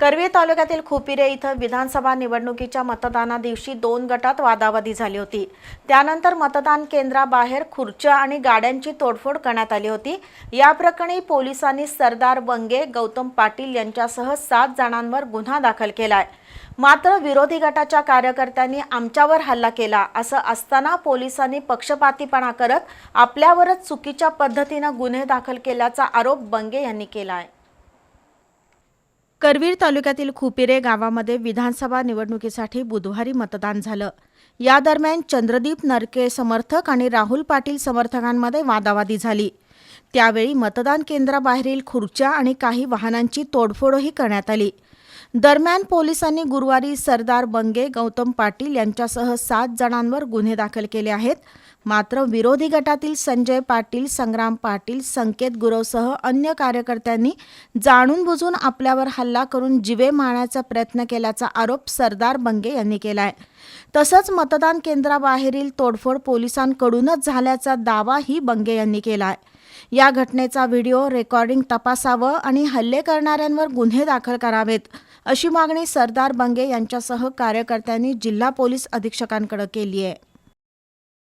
करवीर तालुक्यातील खुपिरे इथं विधानसभा निवडणुकीच्या मतदाना दिवशी दोन गटात वादावादी झाली होती. त्यानंतर मतदान केंद्राबाहेर खुर्च्या आणि गाड्यांची तोडफोड करण्यात आली होती. या प्रकरणी पोलिसांनी सरदार बंगे गौतम पाटील यांच्यासह सात जणांवर गुन्हा दाखल केलाय. मात्र विरोधी गटाच्या कार्यकर्त्यांनी आमच्यावर हल्ला केला असं असताना पोलिसांनी पक्षपातीपणा करत आपल्यावरच चुकीच्या पद्धतीनं गुन्हे दाखल केल्याचा आरोप बंगे यांनी केला आहे करवीर तालुक्यातील खुपिरे गावामध्ये विधानसभा निवडणुकीसाठी बुधवारी मतदान झालं. या दरम्यान चंद्रदीप नरके समर्थक आणि राहुल पाटील समर्थकांमध्ये वादावादी झाली. त्यावेळी मतदान केंद्राबाहेरील खुर्च्या आणि काही वाहनांची तोडफोडही करण्यात आली. दरम्यान पोलिसांनी गुरुवारी सरदार बंगे गौतम पाटील यांच्यासह सात जणांवर गुन्हे दाखल केले आहेत. मात्र विरोधी गटातील संजय पाटील संग्राम पाटील संकेत गुरवसह अन्य कार्यकर्त्यांनी जाणून बुजून आपल्यावर हल्ला करून जिवे मारण्याचा प्रयत्न केल्याचा आरोप सरदार बंगे यांनी केला आहे. तसंच मतदान केंद्राबाहेरील तोडफोड पोलिसांकडूनच झाल्याचा दावाही बंगे यांनी केला आहे. या घटनेचा व्हिडिओ रेकॉर्डिंग तपासावं आणि हल्ले करणाऱ्यांवर गुन्हे दाखल करावेत अशी मागणी सरदार बंगे यांच्यासह कार्यकर्त्यांनी जिल्हा पोलीस अधीक्षकांकडे केली आहे